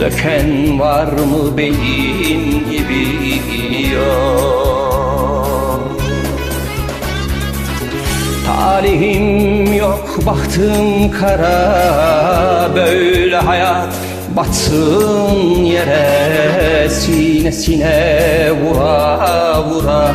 Döken var mı benim gibi yok? Talihim yok bahtım kara Böyle hayat batsın yere Sinesine vura vura.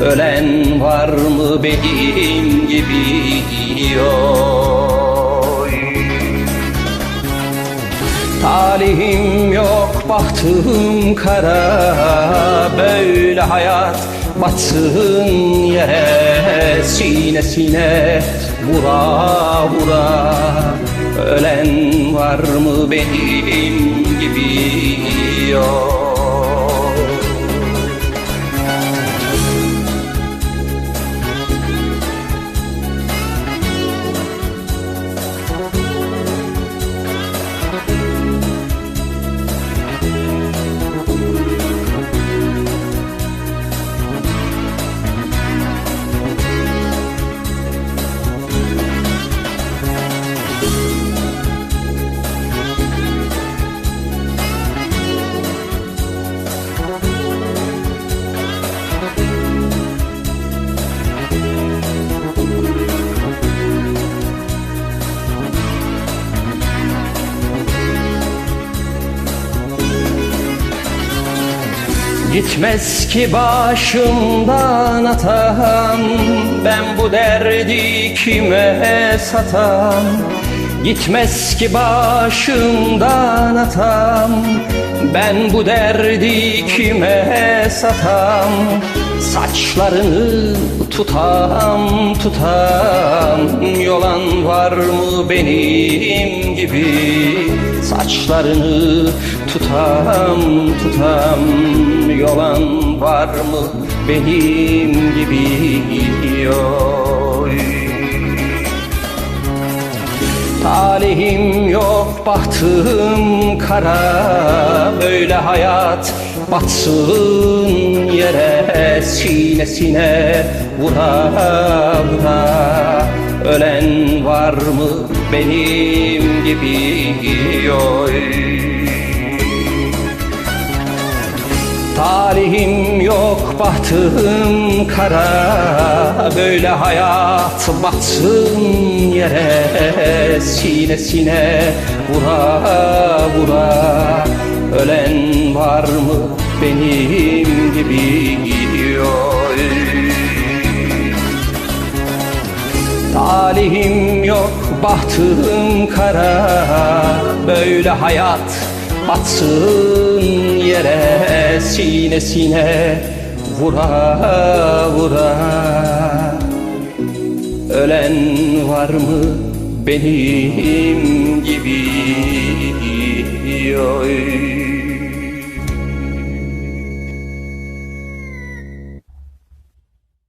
Ölen var mı benim gibi yok Talihim yok bahtım kara. Böyle hayat batsın yere Sinesine vura vura. Ölen var mı benim gibi? Yok Gitmez ki başımdan atam. Ben bu derdi kime satam? Gitmez ki başımdan atam. Ben bu derdi kime satam Saçlarını tutam tutam. Yolan var mı benim gibi? Saçlarını tutam tutam. Yolan var mı benim gibi? Yoy. Talihim yok bahtım kara. Böyle hayat batsın yere Sinesine vura vura. Ölen var mı benim gibi? Yoy. Talihim yok bahtım kara. Böyle hayat batsın yere Sinesine vura vura Ölen var mı benim gibi Oy. Talihim yok bahtım kara Böyle hayat batsın yere Sinesine vura vura Ölen var mı benim